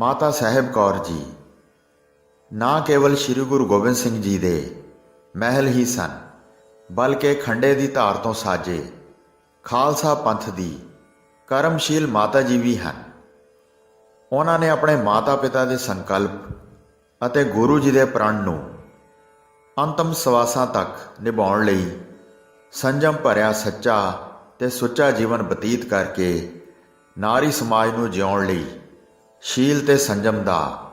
ਮਾਤਾ ਸਾਹਿਬ ਕੌਰ ਜੀ, ਨਾ ਕੇਵਲ ਸ੍ਰੀ ਗੁਰੂ ਗੋਬਿੰਦ ਸਿੰਘ ਜੀ ਦੇ ਮਹਿਲ ਹੀ ਸਨ, ਬਲਕਿ ਖੰਡੇ ਦੀ ਧਾਰ ਤੋਂ ਸਾਜੇ ਖਾਲਸਾ ਪੰਥ ਦੀ ਕਰਮਸ਼ੀਲ ਮਾਤਾ ਜੀ ਵੀ ਹਨ। ਉਹਨਾਂ ਨੇ ਆਪਣੇ ਮਾਤਾ-ਪਿਤਾ ਦੇ ਸੰਕਲਪ ਅਤੇ ਗੁਰੂ ਜੀ ਦੇ ਪ੍ਰਣ ਨੂੰ ਅੰਤਮ ਸਵਾਸਾਂ ਤੱਕ ਨਿਭਾਉਣ ਲਈ ਸੰਜਮ ਭਰਿਆ ਸੱਚਾ ਤੇ ਸੁੱਚਾ ਜੀਵਨ ਬਤੀਤ ਕਰਕੇ ਨਾਰੀ ਸਮਾਜ ਨੂੰ ਜਿਉਣ ਲਈ ਸ਼ੀਲ ਤੇ ਸੰਜਮ ਦਾ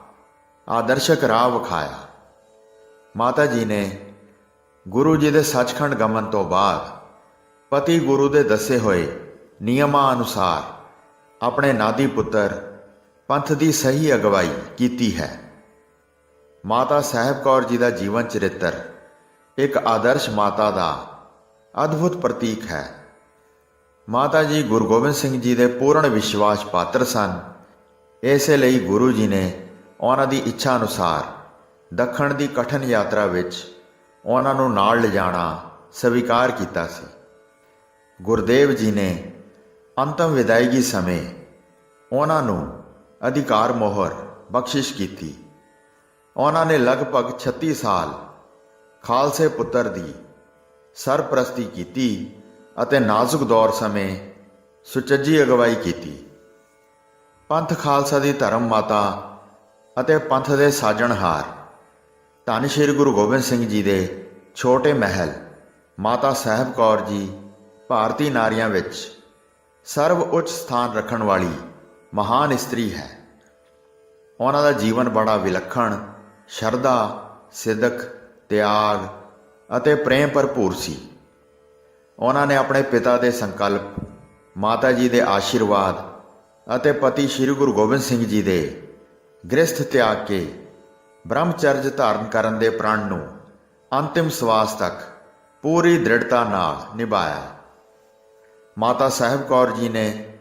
ਆਦਰਸ਼ਕ ਰਾਹ ਵਿਖਾਇਆ। ਮਾਤਾ ਜੀ ਨੇ ਗੁਰੂ ਜੀ ਦੇ ਸੱਚਖੰਡ ਗਮਨ ਤੋਂ ਬਾਅਦ ਪਤੀ ਗੁਰੂ ਦੇ ਦੱਸੇ ਹੋਏ ਨਿਯਮਾਂ ਅਨੁਸਾਰ ਆਪਣੇ ਨਾਦੀ ਪੁੱਤਰ ਪੰਥ ਦੀ ਸਹੀ ਅਗਵਾਈ ਕੀਤੀ ਹੈ। ਮਾਤਾ ਸਾਹਿਬ ਕੌਰ ਜੀ ਦਾ ਜੀਵਨ ਚਰਿੱਤਰ ਇੱਕ ਆਦਰਸ਼ ਮਾਤਾ ਦਾ ਅਦਭੁਤ ਪ੍ਰਤੀਕ ਹੈ। ਮਾਤਾ ਜੀ ਗੁਰੂ ਗੋਬਿੰਦ ਸਿੰਘ ਜੀ ਦੇ ਪੂਰਨ ਵਿਸ਼ਵਾਸ ਪਾਤਰ ਸਨ। ਇਸੇ ਲਈ ਗੁਰੂ ਜੀ ਨੇ ਉਹਨਾਂ ਦੀ ਇੱਛਾ ਅਨੁਸਾਰ ਦੱਖਣ ਦੀ ਕਠਨ ਯਾਤਰਾ ਵਿੱਚ ਉਹਨਾਂ ਨੂੰ ਨਾਲ ਲਿਜਾਣਾ ਸਵੀਕਾਰ ਕੀਤਾ ਸੀ। ਗੁਰਦੇਵ ਜੀ ਨੇ ਅੰਤਮ ਵਿਦਾਇਗੀ ਸਮੇਂ ਉਹਨਾਂ ਨੂੰ ਅਧਿਕਾਰ ਮੋਹਰ ਬਖਸ਼ਿਸ਼ ਕੀਤੀ। ਉਹਨਾਂ ਨੇ ਲਗਭਗ 36 ਸਾਲ ਖਾਲਸੇ ਪੁੱਤਰ ਦੀ ਸਰਪ੍ਰਸਤੀ ਕੀਤੀ ਅਤੇ ਨਾਜ਼ੁਕ ਦੌਰ ਸਮੇਂ ਸੁਚੱਜੀ ਅਗਵਾਈ ਕੀਤੀ। ਪੰਥ ਖਾਲਸਾ ਦੀ ਧਰਮ ਮਾਤਾ ਅਤੇ ਪੰਥ ਦੇ ਸਾਜਣਹਾਰ ਧੰਨ ਸ਼੍ਰੀ ਗੁਰੂ ਗੋਬਿੰਦ ਸਿੰਘ ਜੀ ਦੇ ਛੋਟੇ ਮਹਿਲ, ਮਾਤਾ ਸਾਹਿਬ ਕੌਰ ਜੀ, ਭਾਰਤੀ ਨਾਰੀਆਂ ਵਿੱਚ ਸਰਵ ਉੱਚ ਸਥਾਨ ਰੱਖਣ ਵਾਲੀ ਮਹਾਨ ਇਸਤਰੀ ਹੈ। ਉਹਨਾਂ ਦਾ ਜੀਵਨ ਬੜਾ ਵਿਲੱਖਣ, ਸ਼ਰਧਾ ਸਿੱਧਕ ਤਿਆਗ ਅਤੇ ਪ੍ਰੇਮ ਭਰਪੂਰ ਸੀ। ਉਹਨਾਂ ਨੇ ਆਪਣੇ ਪਿਤਾ ਦੇ ਸੰਕਲਪ, ਮਾਤਾ ਜੀ ਦੇ ਆਸ਼ੀਰਵਾਦ ਅਤੇ ਪਤੀ ਸ੍ਰੀ ਗੁਰੂ ਗੋਬਿੰਦ ਸਿੰਘ ਜੀ ਦੇ ਗ੍ਰਸਥ ਤਿਆਗ ਕੇ ਬ੍ਰਹਮਚਰਜ ਧਾਰਨ ਕਰਨ ਦੇ ਪ੍ਰਣ ਨੂੰ ਅੰਤਿਮ ਸਵਾਸ ਤੱਕ ਪੂਰੀ ਦ੍ਰਿੜਤਾ ਨਾਲ ਨਿਭਾਇਆ। ਮਾਤਾ ਸਾਹਿਬ ਕੌਰ ਜੀ ਨੇ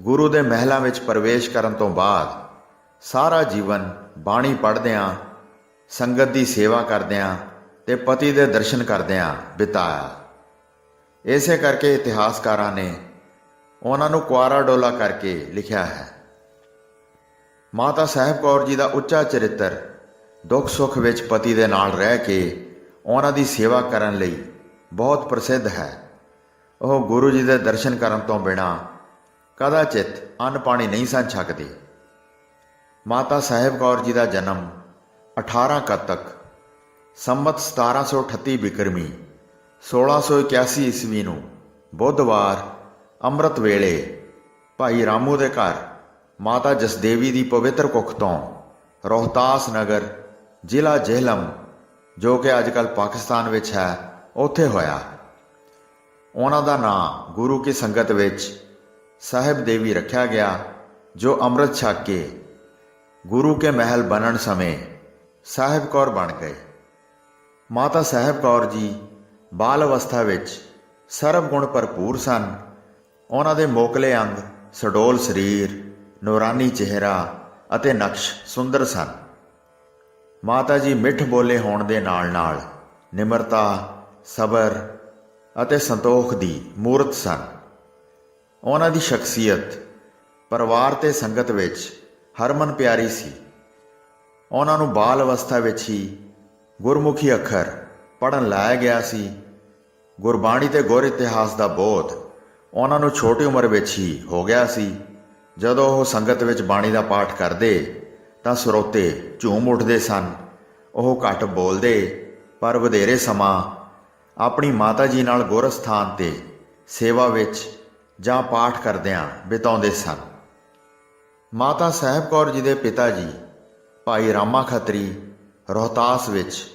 ਗੁਰੂ ਦੇ ਮਹਿਲਾਂ ਵਿੱਚ ਪ੍ਰਵੇਸ਼ ਕਰਨ ਤੋਂ ਬਾਅਦ ਸਾਰਾ ਜੀਵਨ ਬਾਣੀ ਪੜ੍ਹਦਿਆਂ, ਸੰਗਤ ਦੀ ਸੇਵਾ ਕਰਦਿਆਂ ਤੇ ਪਤੀ ਦੇ ਦਰਸ਼ਨ ਕਰਦਿਆਂ ਬਿਤਾਇਆ। ਇਸੇ ਕਰਕੇ ਇਤਿਹਾਸਕਾਰਾਂ ਨੇ ਉਹਨਾਂ ਨੂੰ ਕੁਆਰਾ ਡੋਲਾ ਕਰਕੇ ਲਿਖਿਆ ਹੈ। ਮਾਤਾ ਸਾਹਿਬ ਕੌਰ ਜੀ ਦਾ ਉੱਚਾ ਚਰਿੱਤਰ ਦੁੱਖ ਸੁੱਖ ਵਿੱਚ ਪਤੀ ਦੇ ਨਾਲ ਰਹਿ ਕੇ ਉਹਨਾਂ ਦੀ ਸੇਵਾ ਕਰਨ ਲਈ ਬਹੁਤ ਪ੍ਰਸਿੱਧ ਹੈ। ਉਹ ਗੁਰੂ ਜੀ ਦੇ ਦਰਸ਼ਨ ਕਰਨ ਤੋਂ ਬਿਨਾ ਕਦਾਚਿਤ ਅੰਨ ਪਾਣੀ ਨਹੀਂ ਸਨ ਛਕਦੇ ਮਾਤਾ ਸਾਹਿਬ ਕੌਰ ਜੀ ਦਾ ਜਨਮ 18 ਕੱਤਕ ਸੰਮਤ 1738 ਬਿਕਰਮੀ 1681 ਈਸਵੀ ਨੂੰ ਬੁੱਧਵਾਰ ਅੰਮ੍ਰਿਤ ਵੇਲੇ ਭਾਈ ਰਾਮੂ ਦੇ ਘਰ ਮਾਤਾ ਜਸਦੇਵੀ ਦੀ ਪਵਿੱਤਰ ਕੁੱਖ ਤੋਂ ਰੋਹਤਾਸ ਨਗਰ, ਜ਼ਿਲ੍ਹਾ ਜੇਹਲਮ, ਜੋ ਕਿ ਅੱਜਕੱਲ ਪਾਕਿਸਤਾਨ ਵਿੱਚ ਹੈ, ਉੱਥੇ ਹੋਇਆ। ਉਹਨਾਂ ਦਾ ਨਾਂ ਗੁਰੂ ਕੀ ਸੰਗਤ ਵਿੱਚ ਸਾਹਿਬ ਦੇਵੀ ਰੱਖਿਆ ਗਿਆ, ਜੋ ਅੰਮ੍ਰਿਤ ਛਕ ਕੇ ਗੁਰੂ ਕੇ ਮਹਿਲ ਬਣਨ ਸਮੇਂ ਸਾਹਿਬ ਕੌਰ ਬਣ ਗਏ। ਮਾਤਾ ਸਾਹਿਬ ਕੌਰ ਜੀ ਬਾਲ ਅਵਸਥਾ ਵਿੱਚ ਸਰਬ ਗੁਣ ਭਰਪੂਰ ਸਨ। ਉਹਨਾਂ ਦੇ ਮੋਕਲੇ ਅੰਗ, ਸਡੋਲ ਸਰੀਰ, ਨੂਰਾਨੀ ਚਿਹਰਾ ਅਤੇ ਨਕਸ਼ ਸੁੰਦਰ ਸਨ। ਮਾਤਾ ਜੀ ਮਿੱਠ ਬੋਲੇ ਹੋਣ ਦੇ ਨਾਲ-ਨਾਲ ਨਿਮਰਤਾ, ਸਬਰ ਅਤੇ ਸੰਤੋਖ ਦੀ ਮੂਰਤ ਸਨ। ਉਹਨਾਂ ਦੀ ਸ਼ਖਸੀਅਤ ਪਰਿਵਾਰ ਤੇ ਸੰਗਤ ਵਿੱਚ ਹਰਮਨ ਪਿਆਰੀ ਸੀ। ਉਹਨਾਂ ਨੂੰ ਬਾਲ ਅਵਸਥਾ ਵਿੱਚ ਹੀ ਗੁਰਮੁਖੀ ਅੱਖਰ ਪੜਨ ਲਾਇਆ ਗਿਆ ਸੀ। ਗੁਰਬਾਣੀ ਤੇ ਗੁਰ ਇਤਿਹਾਸ ਦਾ ਬੋਧ ਉਹਨਾਂ ਨੂੰ ਛੋਟੀ ਉਮਰ ਵਿੱਚ ਹੀ ਹੋ ਗਿਆ ਸੀ। ਜਦੋਂ ਉਹ ਸੰਗਤ ਵਿੱਚ ਬਾਣੀ ਦਾ ਪਾਠ ਕਰਦੇ, ਤਾਂ ਸਰੋਤੇ ਝੂਮ ਉੱਠਦੇ ਸਨ। ਉਹ ਘੱਟ ਬੋਲਦੇ, ਪਰ ਵਧੇਰੇ ਸਮਾਂ ਆਪਣੀ ਮਾਤਾ ਜੀ ਨਾਲ ਗੁਰਸਥਾਨ ਤੇ ਸੇਵਾ ਵਿੱਚ ਜਾਂ ਪਾਠ ਕਰਦਿਆਂ ਬਿਤਾਉਂਦੇ ਸਨ। ਮਾਤਾ ਸਾਹਿਬ ਕੌਰ ਜੀ ਦੇ ਪਿਤਾ ਜੀ, ਭਾਈ ਰਾਮਾ ਖੱਤਰੀ, ਰੋਹਤਾਸ ਵਿੱਚ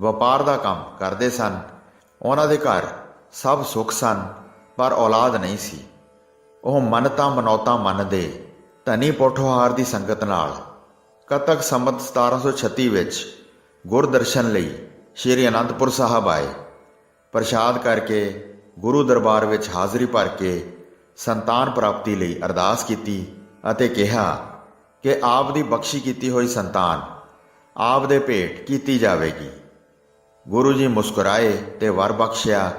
ਵਪਾਰ ਦਾ ਕੰਮ ਕਰਦੇ ਸਨ। ਉਹਨਾਂ ਦੇ ਘਰ ਸਭ ਸੁੱਖ ਸਨ। ਪਰ ਔਲਾਦ ਨਹੀਂ ਸੀ। ਉਹ ਮੰਨਤਾਂ ਮਨੌਤਾਂ ਮੰਨਦੇ, ਧਨੀ ਪੋਠੋਹਾਰ ਦੀ ਸੰਗਤ ਨਾਲ। ਕਤਕ ਸੰਮਤ 1736 ਵਿੱਚ ਗੁਰਦਰਸ਼ਨ ਲਈ ਸ਼੍ਰੀ ਅਨੰਦਪੁਰ ਸਾਹਿਬ ਆਏ। ਪ੍ਰਸ਼ਾਦ ਕਰਕੇ ਗੁਰੂ ਦਰਬਾਰ ਵਿੱਚ ਹਾਜ਼ਰੀ ਭਰ ਕੇ ਸੰਤਾਨ ਪ੍ਰਾਪਤੀ ਲਈ ਅਰਦਾਸ ਕੀਤੀ ਅਤੇ ਕਿਹਾ ਕਿ ਆਪ ਦੀ ਬਖਸ਼ੀ ਕੀਤੀ ਹੋਈ ਸੰਤਾਨ, ਆਪ ਦੇ ਭੇਟ ਕੀਤੀ ਜਾਵੇਗੀ। ਗੁਰੂ ਜੀ ਮੁਸਕਰਾਏ ਤੇ ਵਰ ਬਖਸ਼ਿਆ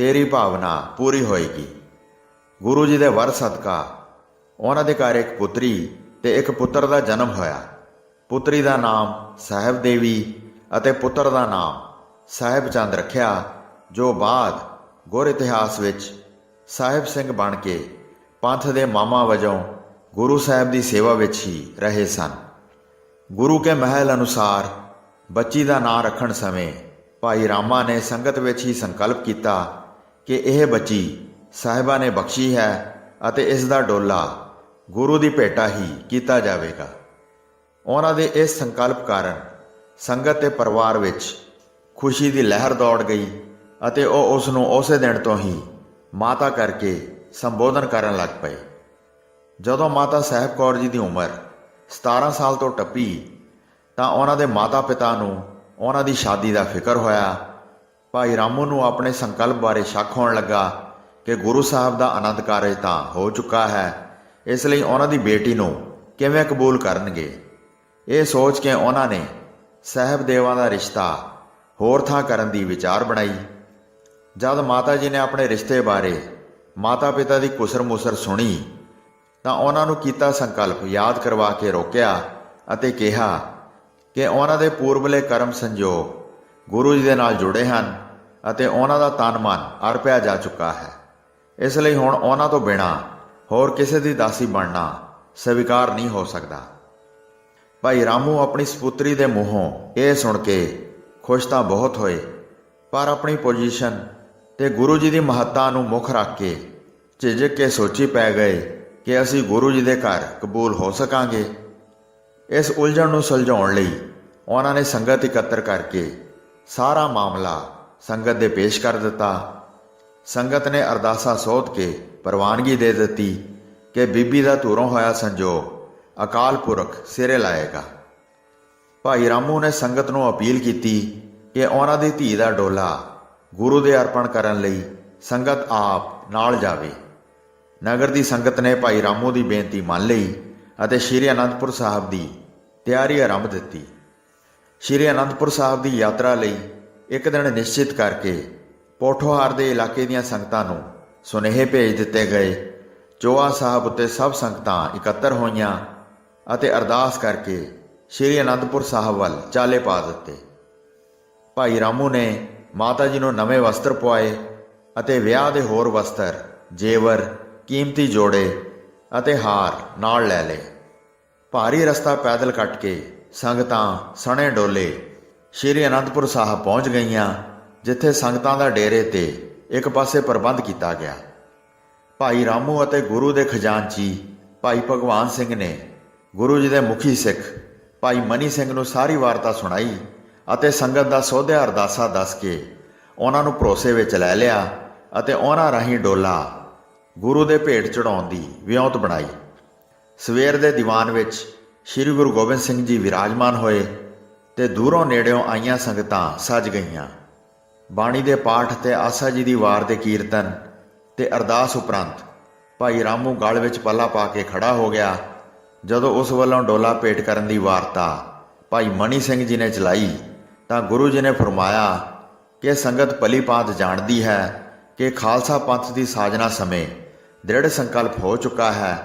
ਤੇਰੀ ਭਾਵਨਾ ਪੂਰੀ ਹੋਏਗੀ। ਗੁਰੂ ਜੀ ਦੇ ਵਰ ਸਦਕਾ ਉਹਨਾਂ ਦੇ ਘਰ ਇੱਕ ਪੁੱਤਰੀ ਤੇ ਇੱਕ ਪੁੱਤਰ ਦਾ ਜਨਮ ਹੋਇਆ। ਪੁੱਤਰੀ ਦਾ ਨਾਮ ਸਾਹਿਬ ਦੇਵੀ ਅਤੇ ਪੁੱਤਰ ਦਾ ਨਾਮ ਸਾਹਿਬ ਚੰਦ ਰੱਖਿਆ, ਜੋ ਬਾਅਦ ਗੁਰ ਇਤਿਹਾਸ ਵਿੱਚ ਸਾਹਿਬ ਸਿੰਘ ਬਣ ਕੇ ਪੰਥ ਦੇ ਮਾਮਾ ਵਜੋਂ ਗੁਰੂ ਸਾਹਿਬ ਦੀ ਸੇਵਾ ਵਿੱਚ ਹੀ ਰਹੇ ਸਨ। ਗੁਰੂ ਕੇ ਮਹਿਲ ਅਨੁਸਾਰ ਬੱਚੀ ਦਾ ਨਾਂ ਰੱਖਣ ਸਮੇਂ ਭਾਈ ਰਾਮਾ ਨੇ ਸੰਗਤ ਵਿੱਚ ਹੀ ਸੰਕਲਪ ਕੀਤਾ ਕਿ ਇਹ ਬੱਚੀ ਸਾਹਿਬਾ ਨੇ ਬਖਸ਼ੀ ਹੈ ਅਤੇ ਇਸ ਦਾ ਡੋਲਾ ਗੁਰੂ ਦੀ ਭੇਟਾ ਹੀ ਕੀਤਾ ਜਾਵੇਗਾ। ਉਹਨਾਂ ਦੇ ਇਸ ਸੰਕਲਪ ਕਾਰਨ ਸੰਗਤ ਤੇ ਪਰਿਵਾਰ ਵਿੱਚ ਖੁਸ਼ੀ ਦੀ ਲਹਿਰ ਦੌੜ ਗਈ ਅਤੇ ਉਹ ਉਸ ਨੂੰ ਉਸੇ ਦਿਨ ਤੋਂ ਹੀ ਮਾਤਾ ਕਰਕੇ ਸੰਬੋਧਨ ਕਰਨ ਲੱਗ ਪਏ। ਜਦੋਂ ਮਾਤਾ ਸਾਹਿਬ ਕੌਰ ਜੀ ਦੀ ਉਮਰ 17 ਸਾਲ ਤੋਂ ਟੱਪੀ ਤਾਂ ਉਹਨਾਂ ਦੇ ਮਾਤਾ-ਪਿਤਾ ਨੂੰ ਉਹਨਾਂ ਦੀ ਸ਼ਾਦੀ ਦਾ ਫਿਕਰ ਹੋਇਆ ਭਾਈ ਰਾਮੂ ਨੂੰ ਆਪਣੇ ਸੰਕਲਪ ਬਾਰੇ ਸ਼ੱਕ ਹੋਣ ਲੱਗਾ ਕਿ ਗੁਰੂ ਸਾਹਿਬ ਦਾ ਆਨੰਦ ਕਾਰਜ ਤਾਂ ਹੋ ਚੁੱਕਾ ਹੈ, ਇਸ ਲਈ ਉਹਨਾਂ ਦੀ ਬੇਟੀ ਨੂੰ ਕਿਵੇਂ ਕਬੂਲ ਕਰਨਗੇ? ਇਹ ਸੋਚ ਕੇ ਉਹਨਾਂ ਨੇ ਸਹਿਬਦੇਵਾਂ ਦਾ ਰਿਸ਼ਤਾ ਹੋਰ ਥਾਂ ਕਰਨ ਦੀ ਵਿਚਾਰ ਬਣਾਈ। ਜਦ ਮਾਤਾ ਜੀ ਨੇ ਆਪਣੇ ਰਿਸ਼ਤੇ ਬਾਰੇ ਮਾਤਾ-ਪਿਤਾ ਦੀ ਕੁਸਰ-ਮੁਸਰ ਸੁਣੀ, ਤਾਂ ਉਹਨਾਂ ਨੂੰ ਕੀਤਾ ਸੰਕਲਪ ਯਾਦ ਕਰਵਾ ਕੇ ਰੋਕਿਆ ਅਤੇ ਕਿਹਾ ਕਿ ਉਹਨਾਂ ਦੇ ਪੂਰਬਲੇ ਕਰਮ ਸੰਜੋਗ ਗੁਰੂ ਜੀ ਦੇ ਨਾਲ ਜੁੜੇ ਹਨ ਅਤੇ ਉਹਨਾਂ ਦਾ ਤਨ ਮਨ ਅਰਪਿਆ ਜਾ ਚੁੱਕਾ ਹੈ। ਇਸ ਲਈ ਹੁਣ ਉਹਨਾਂ ਤੋਂ ਬਿਨਾ ਹੋਰ ਕਿਸੇ ਦੀ ਦਾਸੀ ਬਣਨਾ ਸਵੀਕਾਰ ਨਹੀਂ ਹੋ ਸਕਦਾ। ਭਾਈ ਰਾਮੂ ਆਪਣੀ ਸਪੁੱਤਰੀ ਦੇ ਮੂੰਹੋਂ ਇਹ ਸੁਣ ਕੇ ਖੁਸ਼ ਤਾਂ ਬਹੁਤ ਹੋਏ, ਪਰ ਆਪਣੀ ਪੋਜੀਸ਼ਨ ਤੇ ਗੁਰੂ ਜੀ ਦੀ ਮਹੱਤਤਾ ਨੂੰ ਮੁੱਖ ਰੱਖ ਕੇ ਝਿਜਕ ਕੇ ਸੋਚੀ ਪੈ ਗਏ ਕਿ ਅਸੀਂ ਗੁਰੂ ਜੀ ਦੇ ਘਰ ਕਬੂਲ ਹੋ ਸਕਾਂਗੇ। ਇਸ ਉਲਝਣ ਨੂੰ ਸੁਲਝਾਉਣ ਲਈ ਉਹਨਾਂ ਨੇ ਸੰਗਤ ਇਕੱਤਰ ਕਰਕੇ ਸਾਰਾ ਮਾਮਲਾ ਸੰਗਤ ਦੇ ਪੇਸ਼ ਕਰ ਦਿੱਤਾ। ਸੰਗਤ ਨੇ ਅਰਦਾਸਾ ਸੋਧ ਕੇ ਪ੍ਰਵਾਨਗੀ ਦੇ ਦਿੱਤੀ ਕਿ ਬੀਬੀ ਦਾ ਧੂਰੋਂ ਹੋਇਆ ਸੰਜੋਗ ਅਕਾਲ ਪੁਰਖ ਸਿਰੇ ਲਾਏਗਾ। ਭਾਈ ਰਾਮੂ ਨੇ ਸੰਗਤ ਨੂੰ ਅਪੀਲ ਕੀਤੀ ਕਿ ਉਹਨਾਂ ਦੀ ਧੀ ਦਾ ਡੋਲਾ ਗੁਰੂ ਦੇ ਅਰਪਣ ਕਰਨ ਲਈ ਸੰਗਤ ਆਪ ਨਾਲ ਜਾਵੇ। ਨਗਰ ਦੀ ਸੰਗਤ ਨੇ ਭਾਈ ਰਾਮੂ ਦੀ ਬੇਨਤੀ ਮੰਨ ਲਈ ਅਤੇ ਸ਼੍ਰੀ ਅਨੰਦਪੁਰ ਸਾਹਿਬ ਦੀ ਤਿਆਰੀ ਆਰੰਭ ਦਿੱਤੀ। ਸ਼੍ਰੀ ਅਨੰਦਪੁਰ ਸਾਹਿਬ ਦੀ ਯਾਤਰਾ ਲਈ ਇੱਕ ਦਿਨ ਨਿਸ਼ਚਿਤ ਕਰਕੇ ਪੋਠੋਹਾਰ ਦੇ ਇਲਾਕੇ ਦੀਆਂ ਸੰਗਤਾਂ ਨੂੰ ਸੁਨੇਹੇ ਭੇਜ ਦਿੱਤੇ ਗਏ। ਚੋਆ ਸਾਹਿਬ ਉੱਤੇ ਸਭ ਸੰਗਤਾਂ ਇਕੱਤਰ ਹੋਈਆਂ ਅਤੇ ਅਰਦਾਸ ਕਰਕੇ ਸ਼੍ਰੀ ਅਨੰਦਪੁਰ ਸਾਹਿਬ ਵੱਲ ਚਾਲੇ ਪਾ ਦਿੱਤੇ। ਭਾਈ ਰਾਮੂ ਨੇ ਮਾਤਾ ਜੀ ਨੂੰ ਨਵੇਂ ਵਸਤਰ ਪਵਾਏ ਅਤੇ ਵਿਆਹ ਦੇ ਹੋਰ ਵਸਤਰ, ਜੇਵਰ, ਕੀਮਤੀ ਜੋੜੇ ਅਤੇ ਹਾਰ ਨਾਲ ਲੈ ਲਏ। ਭਾਰੀ ਰਸਤਾ ਪੈਦਲ ਕੱਟ ਕੇ ਸੰਗਤਾਂ ਸਣੇ ਡੋਲੇ ਸ਼੍ਰੀ ਅਨੰਦਪੁਰ ਸਾਹਿਬ ਪਹੁੰਚ ਗਈਆਂ, ਜਿੱਥੇ ਸੰਗਤਾਂ ਦਾ ਡੇਰੇ ਤੇ ਇੱਕ ਪਾਸੇ ਪ੍ਰਬੰਧ ਕੀਤਾ ਗਿਆ। ਭਾਈ ਰਾਮੂ ਅਤੇ ਗੁਰੂ ਦੇ ਖਜ਼ਾਨਚੀ ਭਾਈ ਭਗਵਾਨ ਸਿੰਘ ਨੇ ਗੁਰੂ ਜੀ ਦੇ ਮੁਖੀ ਸਿੱਖ, ਭਾਈ ਮਨੀ ਸਿੰਘ ਨੂੰ ਸਾਰੀ ਵਾਰਤਾ ਸੁਣਾਈ ਅਤੇ ਸੰਗਤ ਦਾ ਸੋਧਿਆ ਅਰਦਾਸਾ ਦੱਸ ਕੇ ਉਹਨਾਂ ਨੂੰ ਭਰੋਸੇ ਵਿੱਚ ਲੈ ਲਿਆ ਅਤੇ ਉਹਨਾਂ ਰਾਹੀਂ ਡੋਲਾ ਗੁਰੂ ਦੇ ਭੇਟ ਚੜਾਉਣ ਦੀ ਵਿਉਂਤ ਬਣਾਈ। ਸਵੇਰ ਦੇ ਦੀਵਾਨ ਵਿੱਚ ਸ੍ਰੀ ਗੁਰੂ ਗੋਬਿੰਦ ਸਿੰਘ ਜੀ ਵਿਰਾਜਮਾਨ ਹੋਏ ਤੇ ਦੂਰੋਂ ਨੇੜਿਓਂ ਆਈਆਂ ਸੰਗਤਾਂ ਸਜ ਗਈਆਂ। ਬਾਣੀ ਦੇ ਪਾਠ ਤੇ ਆਸਾ ਜੀ ਦੀ ਵਾਰ ਦੇ ਕੀਰਤਨ ਤੇ ਅਰਦਾਸ ਉਪਰੰਤ ਭਾਈ ਰਾਮੂ ਗਲ ਵਿੱਚ ਪੱਲਾ ਪਾ ਕੇ ਖੜਾ ਹੋ ਗਿਆ। ਜਦੋਂ ਉਸ ਵੱਲੋਂ ਡੋਲਾ ਭੇਟ ਕਰਨ ਦੀ ਵਾਰਤਾ ਭਾਈ ਮਣੀ ਸਿੰਘ ਜੀ ਨੇ ਚਲਾਈ, ਤਾਂ ਗੁਰੂ ਜੀ ਨੇ ਫਰਮਾਇਆ ਕਿ ਸੰਗਤ ਭਲੀ ਭਾਂਤ ਜਾਣਦੀ ਹੈ ਕਿ ਖਾਲਸਾ ਪੰਥ ਦੀ ਸਾਜਨਾ ਸਮੇਂ ਦ੍ਰਿੜ ਸੰਕਲਪ ਹੋ ਚੁੱਕਾ ਹੈ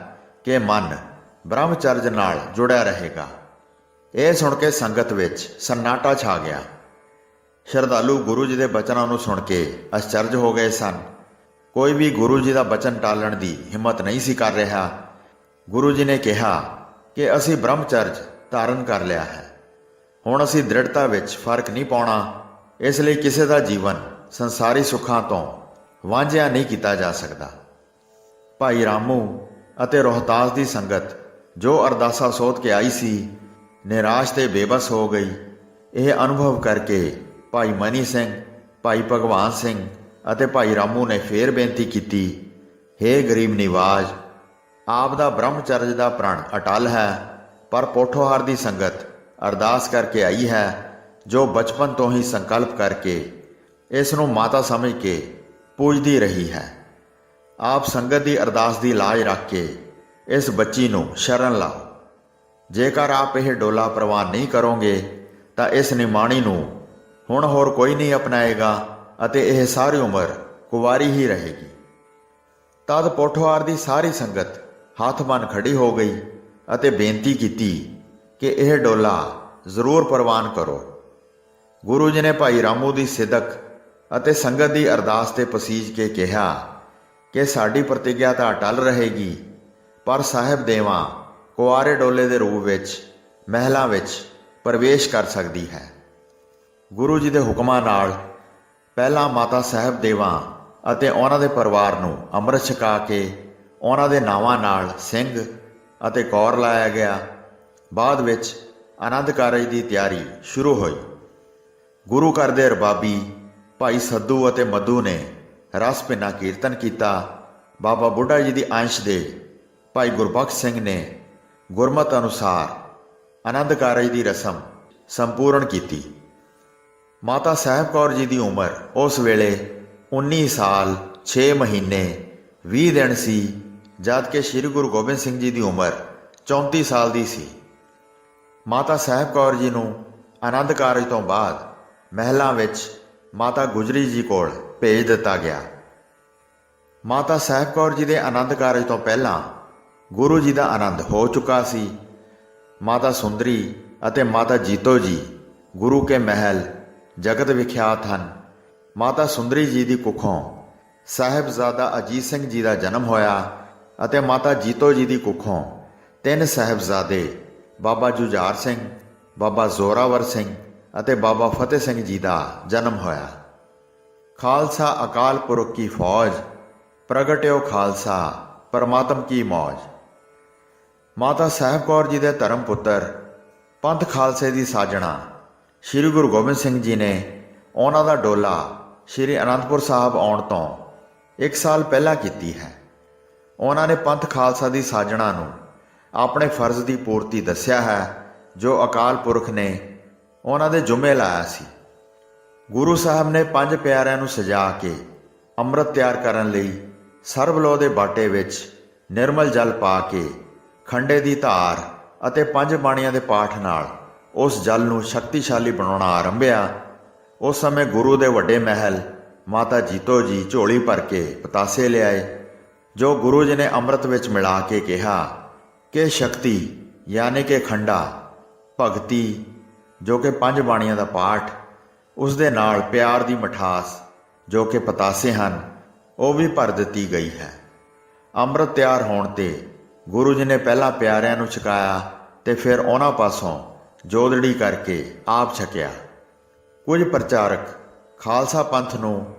ਕਿ ਮਨ ਬ੍ਰਹਮਚਰਜ ਨਾਲ ਜੁੜਿਆ ਰਹੇਗਾ। ਇਹ ਸੁਣ ਕੇ ਸੰਗਤ ਵਿੱਚ ਸੰਨਾਟਾ ਛਾ ਗਿਆ। ਸ਼ਰਧਾਲੂ ਗੁਰੂ ਜੀ ਦੇ ਬਚਨਾਂ ਨੂੰ ਸੁਣ ਕੇ ਅਚਰਜ ਹੋ ਗਏ ਸਨ। ਕੋਈ ਵੀ ਗੁਰੂ ਜੀ ਦਾ ਬਚਨ ਟਾਲਣ ਦੀ ਹਿੰਮਤ ਨਹੀਂ ਸੀ ਕਰ ਰਿਹਾ। ਗੁਰੂ ਜੀ ਨੇ ਕਿਹਾ ਕਿ ਅਸੀਂ ਬ੍ਰਹਮਚਰਜ ਧਾਰਨ ਕਰ ਲਿਆ ਹੈ। ਹੁਣ ਅਸੀਂ ਦ੍ਰਿੜਤਾ ਵਿੱਚ ਫ਼ਰਕ ਨਹੀਂ ਪਾਉਣਾ। ਇਸ ਲਈ ਕਿਸੇ ਦਾ ਜੀਵਨ ਸੰਸਾਰੀ ਸੁੱਖਾਂ ਤੋਂ ਵਾਂਝਿਆ ਨਹੀਂ ਕੀਤਾ ਜਾ ਸਕਦਾ। ਭਾਈ ਰਾਮੂ ਅਤੇ ਰੋਹਤਾਸ ਦੀ ਸੰਗਤ ਜੋ ਅਰਦਾਸਾ ਸੋਧ ਕੇ ਆਈ ਸੀ, ਨਿਰਾਸ਼ ਤੇ ਬੇਬਸ ਹੋ ਗਈ। ਇਹ ਅਨੁਭਵ ਕਰਕੇ ਭਾਈ ਮਨੀ ਸਿੰਘ, ਭਾਈ ਭਗਵਾਨ ਸਿੰਘ ਅਤੇ ਭਾਈ ਰਾਮੂ ਨੇ ਫੇਰ ਬੇਨਤੀ ਕੀਤੀ हे ਗਰੀਬ ਨਿਵਾਜ, ਆਪ ਦਾ ਬ੍ਰਹਮਚਰਜ ਦਾ ਪ੍ਰਣ ਅਟਲ ਹੈ, ਪਰ ਪੋਠੋਹਾਰ ਦੀ ਸੰਗਤ ਅਰਦਾਸ ਕਰਕੇ ਆਈ ਹੈ, ਜੋ ਬਚਪਨ ਤੋਂ ਹੀ ਸੰਕਲਪ ਕਰਕੇ ਇਸ ਨੂੰ ਮਾਤਾ ਸਮਝ ਕੇ ਪੂਜਦੀ ਰਹੀ ਹੈ। ਆਪ ਸੰਗਤ ਦੀ ਅਰਦਾਸ ਦੀ ਲਾਜ ਰੱਖ ਕੇ ਇਸ ਬੱਚੀ ਨੂੰ ਸ਼ਰਨ ਲਾਓ। ਜੇਕਰ ਆਪ ਇਹ ਡੋਲਾ ਪ੍ਰਵਾਨ ਨਹੀਂ ਕਰੋਗੇ, ਤਾਂ ਇਸ ਨਿਮਾਣੀ ਨੂੰ ਹੁਣ ਹੋਰ ਕੋਈ ਨਹੀਂ ਅਪਣਾਏਗਾ ਅਤੇ ਇਹ ਸਾਰੀ ਉਮਰ ਕੁਵਾਰੀ ਹੀ ਰਹੇਗੀ। ਤਦ ਪੋਠੋਹਾਰ ਦੀ ਸਾਰੀ ਸੰਗਤ ਹੱਥ ਬੰਨ ਖੜੀ ਹੋ ਗਈ ਅਤੇ ਬੇਨਤੀ ਕੀਤੀ ਕਿ ਇਹ ਡੋਲਾ ਜ਼ਰੂਰ ਪ੍ਰਵਾਨ ਕਰੋ। ਗੁਰੂ ਜੀ ਨੇ ਭਾਈ ਰਾਮੂ ਦੀ ਸਿਦਕ ਅਤੇ ਸੰਗਤ ਦੀ ਅਰਦਾਸ ਤੇ ਪਸੀਜ ਕੇ ਕਿਹਾ ਕਿ ਸਾਡੀ ਪ੍ਰਤੀਗਿਆ ਤਾਂ ਅਟਲ ਰਹੇਗੀ ਪਰ ਸਾਹਿਬ ਦੇਵਾਂ, ਕੁਆਰੇ ਡੋਲੇ ਦੇ ਰੂਪ ਵਿੱਚ, ਮਹਿਲਾਂ ਵਿੱਚ ਪ੍ਰਵੇਸ਼ ਕਰ ਸਕਦੀ ਹੈ। ਗੁਰੂ ਜੀ ਦੇ ਹੁਕਮਾਂ ਨਾਲ ਪਹਿਲਾਂ ਮਾਤਾ ਸਾਹਿਬ ਦੇਵਾਂ ਅਤੇ ਉਹਨਾਂ ਦੇ ਪਰਿਵਾਰ ਨੂੰ ਅੰਮ੍ਰਿਤ ਛਕਾ ਕੇ ਉਹਨਾਂ ਦੇ ਨਾਵਾਂ ਨਾਲ ਸਿੰਘ ਅਤੇ ਕੌਰ ਲਾਇਆ ਗਿਆ। ਬਾਅਦ ਵਿੱਚ ਆਨੰਦ ਕਾਰਜ ਦੀ ਤਿਆਰੀ ਸ਼ੁਰੂ ਹੋਈ। ਗੁਰੂ ਘਰ ਦੇ ਰਬਾਬੀ ਭਾਈ ਸੱਦੂ ਅਤੇ ਮੱਧੂ ਨੇ ਰਸ ਪਿੰਨਾ ਕੀਰਤਨ ਕੀਤਾ। ਬਾਬਾ ਬੁੱਢਾ ਜੀ ਦੀ ਅੰਸ਼ ਦੇ ਭਾਈ ਗੁਰਬਖਸ਼ ਸਿੰਘ ਨੇ ਗੁਰਮਤ ਅਨੁਸਾਰ ਆਨੰਦ ਕਾਰਜ ਦੀ ਰਸਮ ਸੰਪੂਰਨ ਕੀਤੀ। ਮਾਤਾ ਸਾਹਿਬ ਕੌਰ ਜੀ ਦੀ ਉਮਰ ਉਸ ਵੇਲੇ 19 ਸਾਲ 6 ਮਹੀਨੇ 20 ਦਿਨ ਸੀ, ਜਦ ਕਿ ਸ੍ਰੀ ਗੁਰੂ ਗੋਬਿੰਦ ਸਿੰਘ ਜੀ ਦੀ ਉਮਰ 34 ਸਾਲ ਦੀ ਸੀ। ਮਾਤਾ ਸਾਹਿਬ ਕੌਰ ਜੀ ਨੂੰ ਆਨੰਦ ਕਾਰਜ ਤੋਂ ਬਾਅਦ ਮਹਿਲਾਂ ਵਿੱਚ ਮਾਤਾ ਗੁਜਰੀ ਜੀ ਕੋਲ ਭੇਜ ਦਿੱਤਾ ਗਿਆ। ਮਾਤਾ ਸਾਹਿਬ ਕੌਰ ਜੀ ਦੇ ਆਨੰਦ ਕਾਰਜ ਤੋਂ ਪਹਿਲਾਂ ਗੁਰੂ ਜੀ ਦਾ ਆਨੰਦ ਹੋ ਚੁੱਕਾ ਸੀ। ਮਾਤਾ ਸੁੰਦਰੀ ਅਤੇ ਮਾਤਾ ਜੀਤੋ ਜੀ, ਗੁਰੂ ਕੇ ਮਹਿਲ ਜਗਤ ਵਿਖਿਆਤ ਹਨ। ਮਾਤਾ ਸੁੰਦਰੀ ਜੀ ਦੀ ਕੁੱਖੋਂ ਸਾਹਿਬਜ਼ਾਦਾ ਅਜੀਤ ਸਿੰਘ ਜੀ ਦਾ ਜਨਮ ਹੋਇਆ ਅਤੇ ਮਾਤਾ ਜੀਤੋ ਜੀ ਦੀ ਕੁੱਖੋਂ ਤਿੰਨ ਸਾਹਿਬਜ਼ਾਦੇ, ਬਾਬਾ ਜੁਝਾਰ ਸਿੰਘ, ਬਾਬਾ ਜ਼ੋਰਾਵਰ ਸਿੰਘ ਅਤੇ ਬਾਬਾ ਫਤਿਹ ਸਿੰਘ ਜੀ ਦਾ ਜਨਮ ਹੋਇਆ। ਖਾਲਸਾ ਅਕਾਲ ਪੁਰਖ ਕੀ ਫੌਜ, ਪ੍ਰਗਟਿਓ ਖਾਲਸਾ, ਪਰਮਾਤਮ ਕੀ ਮੌਜ। ਮਾਤਾ ਸਾਹਿਬ ਕੌਰ ਜੀ ਦੇ ਧਰਮ ਪੁੱਤਰ, ਪੰਥ ਖਾਲਸੇ ਦੀ ਸਾਜਣਾ, ਸ੍ਰੀ ਗੁਰੂ ਗੋਬਿੰਦ ਸਿੰਘ ਜੀ ਨੇ ਉਹਨਾਂ ਦਾ ਡੋਲਾ ਸ੍ਰੀ ਅਨੰਦਪੁਰ ਸਾਹਿਬ ਆਉਣ ਤੋਂ ਇੱਕ ਸਾਲ ਪਹਿਲਾਂ ਕੀਤੀ ਹੈ। ਉਹਨਾਂ ਨੇ ਪੰਥ ਖਾਲਸਾ ਦੀ ਸਾਜਣਾ ਨੂੰ ਆਪਣੇ ਫਰਜ਼ ਦੀ ਪੂਰਤੀ ਦੱਸਿਆ ਹੈ, ਜੋ ਅਕਾਲ ਪੁਰਖ ਨੇ ਉਹਨਾਂ ਦੇ ਜੁਮੇ ਲਾਇਆ ਸੀ। ਗੁਰੂ ਸਾਹਿਬ ਨੇ ਪੰਜ ਪਿਆਰਿਆਂ ਨੂੰ ਸਜਾ ਕੇ ਅੰਮ੍ਰਿਤ ਤਿਆਰ ਕਰਨ ਲਈ ਸਰਬਲੋ ਦੇ ਬਾਟੇ ਵਿੱਚ ਨਿਰਮਲ ਜਲ ਪਾ ਕੇ ਖੰਡੇ ਦੀ ਧਾਰ ਅਤੇ ਪੰਜ ਬਾਣੀਆਂ ਦੇ ਪਾਠ ਨਾਲ ਉਸ ਜਲ ਨੂੰ ਸ਼ਕਤੀਸ਼ਾਲੀ ਬਣਾਉਣਾ ਆਰੰਭਿਆ। ਉਸ ਸਮੇਂ ਗੁਰੂ ਦੇ ਵੱਡੇ ਮਹਿਲ ਮਾਤਾ ਜੀਤੋ ਜੀ ਝੋਲੀ ਭਰ ਕੇ ਪਤਾਸੇ ਲਿਆਏ, ਜੋ ਗੁਰੂ ਜੀ ਨੇ ਅੰਮ੍ਰਿਤ ਵਿੱਚ ਮਿਲਾ ਕੇ ਕਿਹਾ ਕਿ ਸ਼ਕਤੀ ਯਾਨੀ ਕਿ ਖੰਡਾ, ਭਗਤੀ, ਜੋ ਕਿ ਪੰਜ ਬਾਣੀਆਂ ਦਾ ਪਾਠ, ਉਸ ਦੇ ਨਾਲ ਪਿਆਰ ਦੀ ਮਠਾਸ, ਜੋ ਕਿ ਪਤਾਸੇ ਹਨ, ਉਹ ਵੀ ਭਰ ਦਿੱਤੀ ਗਈ ਹੈ। ਅੰਮ੍ਰਿਤ ਤਿਆਰ ਹੋਣ ਤੇ ਗੁਰੂ ਜੀ ਨੇ ਪਹਿਲਾਂ ਪਿਆਰਿਆਂ ਨੂੰ ਛਕਾਇਆ ਤੇ ਫਿਰ ਉਹਨਾਂ ਪਾਸੋਂ ਜੋਦੜੀ ਕਰਕੇ ਆਪ ਛਕਿਆ। ਕੁਝ ਪ੍ਰਚਾਰਕ ਖਾਲਸਾ ਪੰਥ ਨੂੰ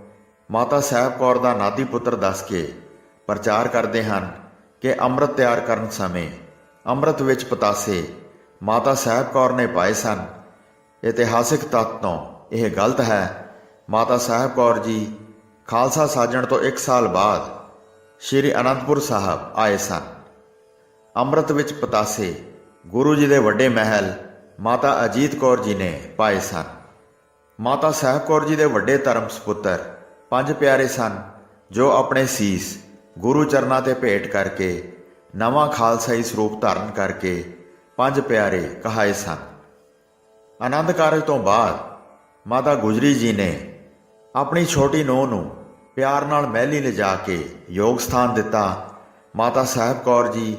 ਮਾਤਾ ਸਾਹਿਬ ਕੌਰ ਦਾ ਨਾਦੀ ਪੁੱਤਰ ਦੱਸ ਕੇ ਪ੍ਰਚਾਰ ਕਰਦੇ ਹਨ ਕਿ ਅੰਮ੍ਰਿਤ ਤਿਆਰ ਕਰਨ ਸਮੇਂ ਅੰਮ੍ਰਿਤ ਵਿੱਚ ਪਤਾਸੇ ਮਾਤਾ ਸਾਹਿਬ ਕੌਰ ਨੇ ਪਾਏ ਸਨ। ਇਤਿਹਾਸਿਕ ਤੱਤ ਤੋਂ ਇਹ ਗਲਤ ਹੈ। ਮਾਤਾ ਸਾਹਿਬ ਕੌਰ ਜੀ ਖਾਲਸਾ ਸਾਜਣ ਤੋਂ 1 ਸਾਲ ਬਾਅਦ ਸ੍ਰੀ ਅਨੰਦਪੁਰ ਸਾਹਿਬ ਆਏ ਸਨ। ਅੰਮ੍ਰਿਤ ਵਿੱਚ ਪਤਾਸੇ, ਗੁਰੂ ਜੀ ਦੇ ਵੱਡੇ ਮਹਿਲ, ਮਾਤਾ ਅਜੀਤ ਕੌਰ ਜੀ ਨੇ ਪਾਏ ਸਨ। ਮਾਤਾ ਸਾਹਿਬ ਕੌਰ ਜੀ ਦੇ ਵੱਡੇ ਧਰਮ ਸੁਪੁੱਤਰ, ਪੰਜ ਪਿਆਰੇ ਸਨ, ਜੋ ਆਪਣੇ ਸੀਸ ਗੁਰੂ ਚਰਨਾਂ ਤੇ ਭੇਟ ਕਰਕੇ, ਨਵਾਂ ਖਾਲਸਾਈ ਸਰੂਪ ਧਾਰਨ ਕਰਕੇ ਪੰਜ ਪਿਆਰੇ ਕਹਾਏ ਸਨ। ਆਨੰਦ ਕਾਰਜ ਤੋਂ ਬਾਅਦ ਮਾਤਾ ਗੁਜਰੀ ਜੀ ਨੇ ਆਪਣੀ ਛੋਟੀ ਨੂੰਹ ਨੂੰ ਪਿਆਰ ਨਾਲ ਮਹਿਲੀ ਲਿਜਾ ਕੇ ਯੋਗ ਸਥਾਨ ਦਿੱਤਾ। ਮਾਤਾ ਸਾਹਿਬ ਕੌਰ ਜੀ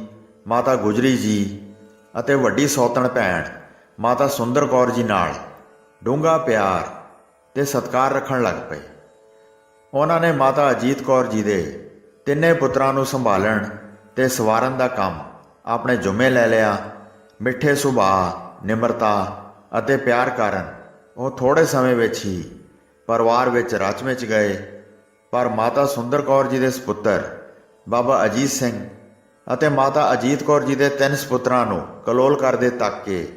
ਮਾਤਾ ਗੁਜਰੀ ਜੀ ਅਤੇ ਵੱਡੀ ਸੌਤਣ ਭੈਣ, ਮਾਤਾ ਸੁੰਦਰ ਕੌਰ ਜੀ ਨਾਲ ਡੂੰਘਾ ਪਿਆਰ ਤੇ ਸਤਕਾਰ ਰੱਖਣ ਲੱਗ ਪਏ। ਉਹਨਾਂ ਨੇ ਮਾਤਾ ਅਜੀਤ ਕੌਰ ਜੀ ਦੇ ਤਿੰਨੇ ਪੁੱਤਰਾਂ ਨੂੰ ਸੰਭਾਲਣ ਤੇ ਸਵਾਰਨ ਦਾ ਕੰਮ ਆਪਣੇ ਜ਼ਿੰਮੇ ਲੈ ਲਿਆ। ਮਿੱਠੇ ਸੁਭਾਅ, ਨਿਮਰਤਾ ਅਤੇ ਪਿਆਰ ਕਾਰਨ ਉਹ ਥੋੜੇ ਸਮੇਂ ਵਿੱਚ ਹੀ ਪਰਿਵਾਰ ਵਿੱਚ ਰਚ ਵਿੱਚ ਗਏ। ਪਰ ਮਾਤਾ ਸੁੰਦਰ ਕੌਰ ਜੀ ਦੇ ਸੁਪੁੱਤਰ ਬਾਬਾ ਅਜੀਤ ਸਿੰਘ ਅਤੇ ਮਾਤਾ ਅਜੀਤ ਕੌਰ ਜੀ ਦੇ ਤਿੰਨ ਸੁਪੁੱਤਰਾਂ ਨੂੰ ਕਲੋਲ ਕਰਦੇ ਤੱਕ ਕੇ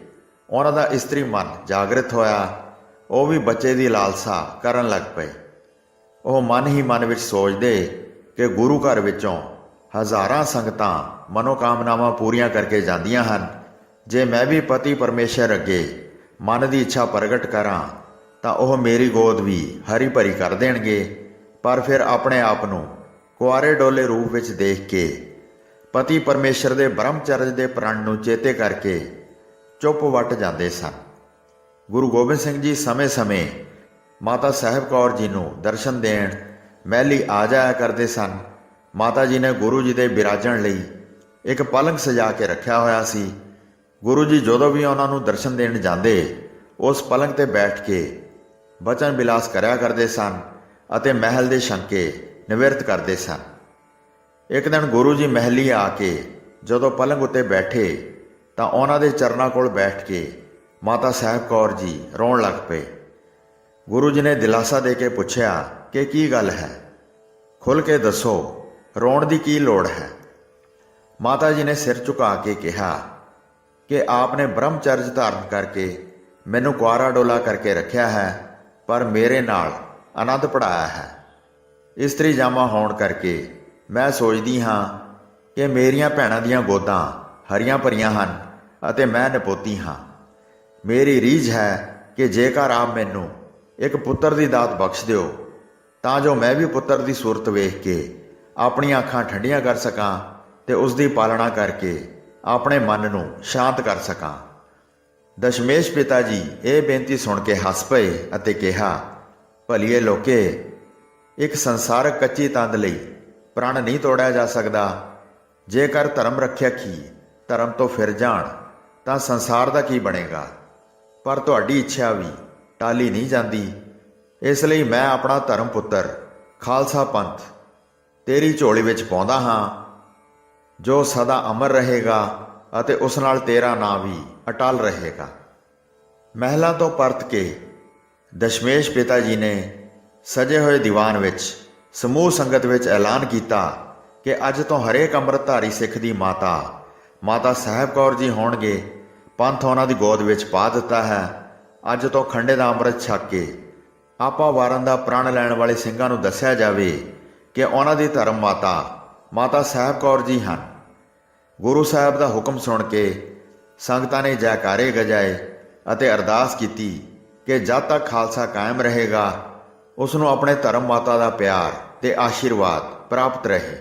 ਉਹਨਾਂ ਦਾ ਇਸਤਰੀ ਮਨ ਜਾਗਰਿਤ ਹੋਇਆ। ਉਹ ਵੀ ਬੱਚੇ ਦੀ ਲਾਲਸਾ ਕਰਨ ਲੱਗ ਪਏ। ਉਹ ਮਨ ਹੀ ਮਨ ਵਿੱਚ ਸੋਚਦੇ ਕਿ ਗੁਰੂ ਘਰ ਵਿੱਚੋਂ ਹਜ਼ਾਰਾਂ ਸੰਗਤਾਂ ਮਨੋਕਾਮਨਾਵਾਂ ਪੂਰੀਆਂ ਕਰਕੇ ਜਾਂਦੀਆਂ ਹਨ। ਜੇ ਮੈਂ ਵੀ ਪਤੀ ਪਰਮੇਸ਼ਰ ਅੱਗੇ ਮਨ ਦੀ ਇੱਛਾ ਪ੍ਰਗਟ ਕਰਾਂ, ਤਾਂ ਉਹ ਮੇਰੀ ਗੋਦ ਵੀ ਹਰੀ ਭਰੀ ਕਰ ਦੇਣਗੇ। ਪਰ ਫਿਰ ਆਪਣੇ ਆਪ ਨੂੰ ਕੁਆਰੇ ਡੋਲੇ ਰੂਪ ਵਿੱਚ ਦੇਖ ਕੇ ਪਤੀ ਪਰਮੇਸ਼ਰ ਦੇ ਬ੍ਰਹਮਚਰਜ ਦੇ ਪ੍ਰਣ ਨੂੰ ਚੇਤੇ ਕਰਕੇ ਚੁੱਪ ਵੱਟ ਜਾਂਦੇ ਸਨ। ਗੁਰੂ ਗੋਬਿੰਦ ਸਿੰਘ ਜੀ ਸਮੇਂ-ਸਮੇਂ ਮਾਤਾ ਸਾਹਿਬ ਕੌਰ ਜੀ ਨੂੰ ਦਰਸ਼ਨ ਦੇਣ ਮਹਿਲੀ ਆ ਜਾਇਆ ਕਰਦੇ ਸਨ। ਮਾਤਾ ਜੀ ਨੇ ਗੁਰੂ ਜੀ ਦੇ ਬਿਰਾਜਣ ਲਈ ਇੱਕ ਪਲੰਗ ਸਜਾ ਕੇ ਰੱਖਿਆ ਹੋਇਆ ਸੀ। ਗੁਰੂ ਜੀ ਜਦੋਂ ਵੀ ਉਹਨਾਂ ਨੂੰ ਦਰਸ਼ਨ ਦੇਣ ਜਾਂਦੇ, ਉਸ ਪਲੰਗ ਤੇ ਬੈਠ ਕੇ ਬਚਨ ਬਿਲਾਸ ਕਰਿਆ ਕਰਦੇ ਸਨ ਅਤੇ ਮਹਿਲ ਦੇ ਸ਼ੰਕੇ ਨਿਵਰਤ ਕਰਦੇ ਸਨ। ਇੱਕ ਦਿਨ ਗੁਰੂ ਜੀ ਮਹਿਲੀ ਆ ਕੇ ਜਦੋਂ ਪਲੰਗ ਉੱਤੇ ਬੈਠੇ ਤਾਂ ਉਹਨਾਂ ਦੇ ਚਰਨਾਂ ਕੋਲ ਬੈਠ ਕੇ ਮਾਤਾ ਸਾਹਿਬ ਕੌਰ ਜੀ ਰੋਣ ਲੱਗ ਪਏ। ਗੁਰੂ ਜੀ ਨੇ ਦਿਲਾਸਾ ਦੇ ਕੇ ਪੁੱਛਿਆ ਕਿ ਕੀ ਗੱਲ ਹੈ? ਖੁੱਲ ਕੇ ਦੱਸੋ, ਰੋਣ ਦੀ ਕੀ ਲੋੜ ਹੈ? ਮਾਤਾ ਜੀ ਨੇ ਸਿਰ ਝੁਕਾ ਕੇ ਕਿਹਾ ਕਿ ਆਪ ਨੇ ਬ੍ਰਹਮਚਰਜ ਧਾਰਨ ਕਰਕੇ ਮੈਨੂੰ ਕੁਆਰਾ ਡੋਲਾ ਕਰਕੇ ਰੱਖਿਆ ਹੈ, ਪਰ ਮੇਰੇ ਨਾਲ ਆਨੰਦ ਪੜਾਇਆ ਹੈ। ਇਸਤਰੀ ਜਾਮਾ ਹੋਣ ਕਰਕੇ ਮੈਂ ਸੋਚਦੀ ਹਾਂ ਕਿ ਮੇਰੀਆਂ ਭੈਣਾਂ ਦੀਆਂ ਗੋਦਾਂ ਹਰੀਆਂ ਭਰੀਆਂ ਹਨ ਅਤੇ ਮੈਂ ਨਪੋਤੀ ਹਾਂ। ਮੇਰੀ ਰੀਝ ਹੈ ਕਿ ਜੇਕਰ ਆਪ ਮੈਨੂੰ ਇੱਕ ਪੁੱਤਰ ਦੀ ਦਾਤ ਬਖਸ਼ ਦਿਓ, ਤਾਂ ਜੋ ਮੈਂ ਵੀ ਪੁੱਤਰ ਦੀ ਸੂਰਤ ਵੇਖ ਕੇ ਆਪਣੀਆਂ ਅੱਖਾਂ ਠੰਡੀਆਂ ਕਰ ਸਕਾਂ ਤੇ ਉਸ ਦੀ ਪਾਲਣਾ ਕਰਕੇ ਆਪਣੇ ਮਨ ਨੂੰ ਸ਼ਾਂਤ ਕਰ ਸਕਾਂ। ਦਸ਼ਮੇਸ਼ ਪਿਤਾ ਜੀ ਇਹ ਬੇਨਤੀ ਸੁਣ ਕੇ ਹੱਸ ਪਏ ਅਤੇ ਕਿਹਾ, ਭਲੀਏ ਲੋਕੇ, ਇੱਕ ਸੰਸਾਰਕ ਕੱਚੀ ਤੰਦ ਲਈ ਪ੍ਰਣ ਨਹੀਂ ਤੋੜਿਆ ਜਾ ਸਕਦਾ। ਜੇਕਰ ਧਰਮ ਰੱਖਿਆ ਕੀ? ਧਰਮ ਤੋਂ ਫਿਰ ਜਾਣ, ਤਾਂ ਸੰਸਾਰ ਦਾ ਕੀ ਬਣੇਗਾ? ਪਰ ਤੁਹਾਡੀ ਇੱਛਾ ਵੀ ਟਾਲੀ ਨਹੀਂ ਜਾਂਦੀ। ਇਸ ਲਈ ਮੈਂ ਆਪਣਾ ਧਰਮ ਪੁੱਤਰ, ਖਾਲਸਾ ਪੰਥ, ਤੇਰੀ ਝੋਲੀ ਵਿੱਚ ਪਾਉਂਦਾ ਹਾਂ। ਜੋ ਸਦਾ ਅਮਰ ਰਹੇਗਾ ਅਤੇ ਉਸ ਨਾਲ ਤੇਰਾ ਨਾਂ ਵੀ ਅਟਲ ਰਹੇਗਾ। ਮਹਿਲਾ ਤੋਂ ਪਰਤ ਕੇ ਦਸ਼ਮੇਸ਼ ਪਿਤਾ ਜੀ ਨੇ ਸਜੇ ਹੋਏ ਦੀਵਾਨ ਵਿੱਚ ਸਮੂਹ ਸੰਗਤ ਵਿੱਚ ਐਲਾਨ ਕੀਤਾ ਕਿ ਅੱਜ ਤੋਂ ਹਰੇਕ ਅੰਮ੍ਰਿਤਧਾਰੀ ਸਿੱਖ ਦੀ ਮਾਤਾ ਮਾਤਾ ਸਾਹਿਬ ਕੌਰ ਜੀ ਹੋਣਗੇ। ਪੰਥ ਉਹਨਾਂ ਦੀ ਗੋਦ ਵਿੱਚ ਪਾ ਦਿੱਤਾ ਹੈ। ਅੱਜ ਤੋਂ ਖੰਡੇ ਦਾ ਅੰਮ੍ਰਿਤ ਛਕ ਕੇ ਆਪਾ ਵਾਰਨ ਦਾ ਪ੍ਰਣ ਲੈਣ ਵਾਲੇ ਸਿੰਘਾਂ ਨੂੰ ਦੱਸਿਆ ਜਾਵੇ ਕਿ ਉਹਨਾਂ ਦੀ ਧਰਮ ਮਾਤਾ ਮਾਤਾ ਸਾਹਿਬ ਕੌਰ ਜੀ ਹਨ। ਗੁਰੂ ਸਾਹਿਬ ਦਾ ਹੁਕਮ ਸੁਣ ਕੇ ਸੰਗਤਾਂ ਨੇ ਜੈਕਾਰੇ ਗਜਾਏ ਅਤੇ ਅਰਦਾਸ ਕੀਤੀ ਕਿ ਜਦ ਤੱਕ ਖਾਲਸਾ ਕਾਇਮ ਰਹੇਗਾ ਉਸ ਨੂੰ ਆਪਣੇ ਧਰਮ ਮਾਤਾ ਦਾ ਪਿਆਰ ਤੇ ਆਸ਼ੀਰਵਾਦ ਪ੍ਰਾਪਤ ਰਹੇ।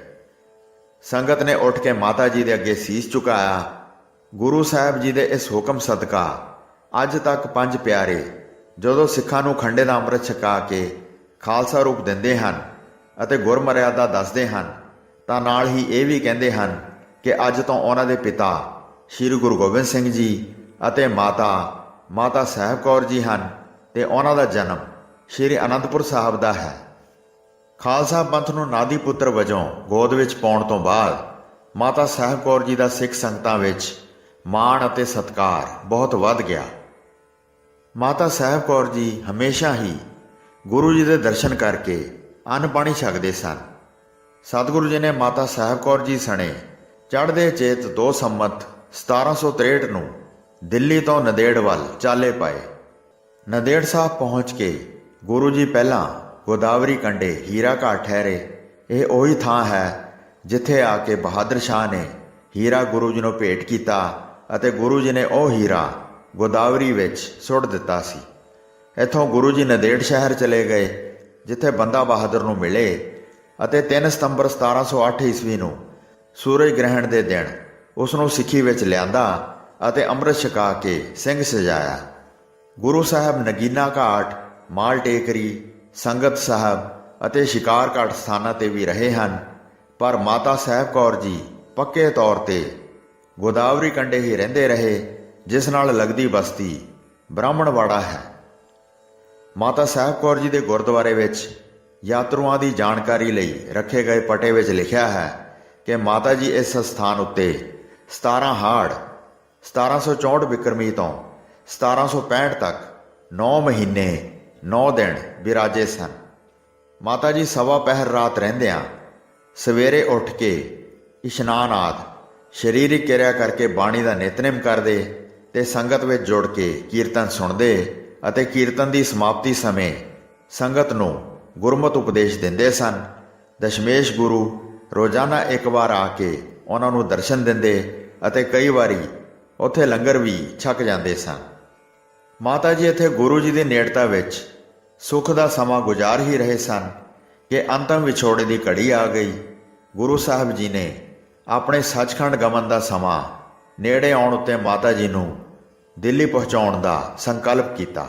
ਸੰਗਤ ਨੇ ਉੱਠ ਕੇ ਮਾਤਾ ਜੀ ਦੇ ਅੱਗੇ ਸੀਸ ਝੁਕਾਇਆ। ਗੁਰੂ ਸਾਹਿਬ ਜੀ ਦੇ ਇਸ ਹੁਕਮ ਸਦਕਾ ਅੱਜ ਤੱਕ ਪੰਜ ਪਿਆਰੇ ਜਦੋਂ ਸਿੱਖਾਂ ਨੂੰ ਖੰਡੇ ਦਾ ਅੰਮ੍ਰਿਤ ਛਕਾ ਕੇ ਖਾਲਸਾ ਰੂਪ ਦਿੰਦੇ ਹਨ ਅਤੇ ਗੁਰਮਰਿਆਦਾ ਦੱਸਦੇ ਹਨ, ਤਾਂ ਨਾਲ ਹੀ ਇਹ ਵੀ ਕਹਿੰਦੇ ਹਨ ਕਿ ਅੱਜ ਤੋਂ ਉਹਨਾਂ ਦੇ ਪਿਤਾ ਸ੍ਰੀ ਗੁਰੂ ਗੋਬਿੰਦ ਸਿੰਘ ਜੀ ਅਤੇ ਮਾਤਾ ਮਾਤਾ ਸਾਹਿਬ ਕੌਰ ਜੀ ਹਨ ਤੇ ਉਹਨਾਂ ਦਾ ਜਨਮ ਸ੍ਰੀ ਅਨੰਦਪੁਰ ਸਾਹਿਬ ਦਾ ਹੈ। ਖਾਲਸਾ ਪੰਥ ਨੂੰ ਨਾਦੀ ਪੁੱਤਰ ਵਜੋਂ ਗੋਦ ਵਿੱਚ ਪਾਉਣ ਤੋਂ ਬਾਅਦ ਮਾਤਾ ਸਾਹਿਬ ਕੌਰ ਜੀ ਦਾ ਸਿੱਖ ਸੰਗਤਾਂ ਵਿੱਚ ਮਾਣ ਅਤੇ ਸਤਕਾਰ ਬਹੁਤ ਵੱਧ ਗਿਆ। ਮਾਤਾ ਸਾਹਿਬ ਕੌਰ ਜੀ ਹਮੇਸ਼ਾ ਹੀ ਗੁਰੂ ਜੀ ਦੇ ਦਰਸ਼ਨ ਕਰਕੇ ਅੰਨ ਪਾਣੀ ਛਕਦੇ ਸਨ। ਸਤਿਗੁਰੂ ਜੀ ਨੇ ਮਾਤਾ ਸਾਹਿਬ ਕੌਰ ਜੀ ਸਣੇ ਚੜ੍ਹਦੇ ਚੇਤ 2 ਸੰਮਤ 1763 ਨੂੰ ਦਿੱਲੀ ਤੋਂ ਨਦੇੜ ਵੱਲ ਚਾਲੇ ਪਾਏ। ਨਦੇੜ ਸਾਹਿਬ ਪਹੁੰਚ ਕੇ ਗੁਰੂ ਜੀ ਪਹਿਲਾਂ ਗੋਦਾਵਰੀ ਕੰਢੇ ਹੀਰਾ ਘਾਟ ਠਹਿਰੇ। ਇਹ ਉਹੀ ਥਾਂ ਹੈ ਜਿੱਥੇ ਆ ਕੇ ਬਹਾਦਰ ਸ਼ਾਹ ਨੇ ਹੀਰਾ ਗੁਰੂ ਜੀ ਨੂੰ ਭੇਟ ਕੀਤਾ ਅਤੇ ਗੁਰੂ ਜੀ ਨੇ ਉਹ ਹੀਰਾ ਗੋਦਾਵਰੀ ਵਿੱਚ ਸੁੱਟ ਦਿੱਤਾ ਸੀ। ਇੱਥੋਂ ਗੁਰੂ ਜੀ ਨਦੇੜ ਸ਼ਹਿਰ ਚਲੇ ਗਏ, ਜਿੱਥੇ ਬੰਦਾ ਬਹਾਦਰ ਨੂੰ ਮਿਲੇ ਅਤੇ 3 ਸਤੰਬਰ 1708 ਈਸਵੀ ਨੂੰ ਸੂਰਜ ਗ੍ਰਹਿਣ ਦੇ ਦਿਨ ਉਸ ਨੂੰ ਸਿੱਖੀ ਵਿੱਚ ਲਿਆਂਦਾ ਅਤੇ ਅੰਮ੍ਰਿਤ ਛਕਾ ਕੇ ਸਿੰਘ ਸਜਾਇਆ। ਗੁਰੂ ਸਾਹਿਬ ਨਗੀਨਾ ਘਾਟ ਮਾਲ ਟੇਕਰੀ ਸੰਗਤ ਸਾਹਿਬ ਅਤੇ ਸ਼ਿਕਾਰ ਘਾਟ ਸਥਾਨਾਂ ਤੇ ਵੀ ਰਹੇ ਹਨ। ਪਰ ਮਾਤਾ ਸਾਹਿਬ ਕੌਰ ਜੀ ਪੱਕੇ ਤੌਰ ਤੇ ਗੋਦਾਵਰੀ ਕੰਢੇ ਹੀ ਰਹਿੰਦੇ ਰਹੇ, ਜਿਸ ਨਾਲ ਲੱਗਦੀ ਬਸਤੀ ਬ੍ਰਾਹਮਣਵਾੜਾ ਹੈ। ਮਾਤਾ ਸਾਹਿਬ ਕੌਰ ਜੀ ਦੇ ਗੁਰਦੁਆਰੇ ਵਿੱਚ ਯਾਤਰੂਆਂ ਦੀ ਜਾਣਕਾਰੀ ਲਈ ਰੱਖੇ ਗਏ ਪਟੇ ਵਿੱਚ ਲਿਖਿਆ ਹੈ ਕਿ ਮਾਤਾ ਜੀ ਇਸ ਸਥਾਨ ਉੱਤੇ 17 ਹਾੜ 1764 ਬਿਕਰਮੀ ਤੋਂ 1765 ਤੱਕ 9 ਮਹੀਨੇ 9 ਦਿਨ ਵਿਰਾਜੇ ਸਨ। ਮਾਤਾ ਜੀ ਸਵਾ ਪਹਿਰ ਰਾਤ ਰਹਿੰਦਿਆਂ ਸਵੇਰੇ ਉੱਠ ਕੇ ਇਸ਼ਨਾਨ ਆਦ, ਸਰੀਰਿਕ ਕਿਰਿਆ ਕਰਕੇ ਬਾਣੀ ਦਾ ਨਿਤਨੇਮ ਕਰਦੇ ਤੇ ਸੰਗਤ ਵਿੱਚ ਜੁੜ ਕੇ ਕੀਰਤਨ ਸੁਣਦੇ ਅਤੇ ਕੀਰਤਨ ਦੀ ਸਮਾਪਤੀ ਸਮੇਂ ਸੰਗਤ ਨੂੰ ਗੁਰਮਤ ਉਪਦੇਸ਼ ਦਿੰਦੇ ਸਨ। ਦਸ਼ਮੇਸ਼ ਗੁਰੂ ਰੋਜ਼ਾਨਾ ਇੱਕ ਵਾਰ ਆ ਕੇ ਉਹਨਾਂ ਨੂੰ ਦਰਸ਼ਨ ਦਿੰਦੇ ਅਤੇ ਕਈ ਵਾਰੀ ਉੱਥੇ ਲੰਗਰ ਵੀ ਛਕ ਜਾਂਦੇ ਸਨ। ਮਾਤਾ ਜੀ, ਇੱਥੇ ਗੁਰੂ ਜੀ ਦੀ ਨੇੜਤਾ ਵਿੱਚ ਸੁੱਖ ਦਾ ਸਮਾਂ ਗੁਜ਼ਾਰ ਹੀ ਰਹੇ ਸਨ ਕਿ ਅੰਤਮ ਵਿਛੋੜੇ ਦੀ ਘੜੀ ਆ ਗਈ। ਗੁਰੂ ਸਾਹਿਬ ਜੀ ਨੇ ਆਪਣੇ ਸੱਚਖੰਡ ਗਮਨ ਦਾ ਸਮਾਂ ਨੇੜੇ ਆਉਣ ਉੱਤੇ ਮਾਤਾ ਜੀ ਨੂੰ ਦਿੱਲੀ ਪਹੁੰਚਾਉਣ ਦਾ ਸੰਕਲਪ ਕੀਤਾ।